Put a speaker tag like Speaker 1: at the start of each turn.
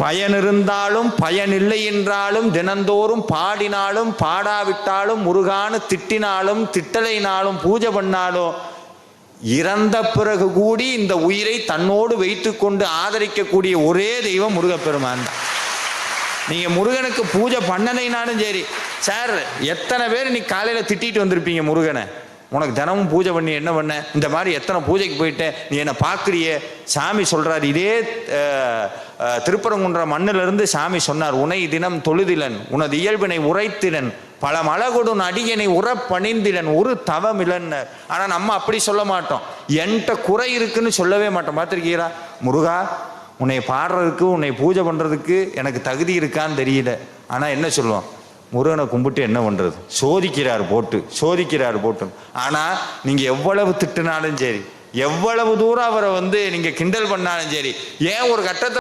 Speaker 1: பயன் இருந்தாலும் பயன் இல்லை என்றாலும் தினந்தோறும் பாடினாலும் பாடாவிட்டாலும் முருகானு திட்டினாலும் திட்டலைனாலும் பூஜை பண்ணாலும் இறந்த பிறகு கூடி இந்த உயிரை தன்னோடு வைத்துக்கொண்டு ஆதரிக்கக்கூடிய ஒரே தெய்வம் முருகப்பெருமான் தான். நீங்க முருகனுக்கு பூஜை பண்ணலைனாலும் சரி சார் எத்தனை பேர் நீ காலையில திட்டிட்டு வந்திருப்பீங்க முருகனை? உனக்கு தினமும் பூஜை பண்ணி என்ன பண்ண? இந்த மாதிரி எத்தனை பூஜைக்கு போயிட்டேன் நீ என்னை பார்க்குறியே? சாமி சொல்கிறார் இதே திருப்பரங்குன்ற மண்ணிலிருந்து சாமி சொன்னார் உனை தினம் தொழுதிலன் உனது இயல்பினை உரைத்திலன் பல மலகொடும் அடியனை உறப்பணிந்திலன் ஒரு தவமிலன்னர் ஆனால் நம்ம அப்படி சொல்ல மாட்டோம். என்கிட்ட குறை இருக்குன்னு சொல்லவே மாட்டோம். பார்த்துருக்கீங்களா? முருகா உன்னை பாடுறதுக்கு உன்னை பூஜை பண்ணுறதுக்கு எனக்கு தகுதி இருக்கான்னு தெரியல. ஆனால் என்ன சொல்லுவோம்? முருகனை கும்பிட்டு என்ன பண்ணுறது சோதிக்கிறார் போட்டு சோதிக்கிறார் போட்டு. ஆனால் நீங்கள் எவ்வளவு திட்டுனாலும் சரி எவ்வளவு தூரம் அவரை வந்து நீங்கள் கிண்டல் பண்ணாலும் சரி ஏன் ஒரு கட்டத்தை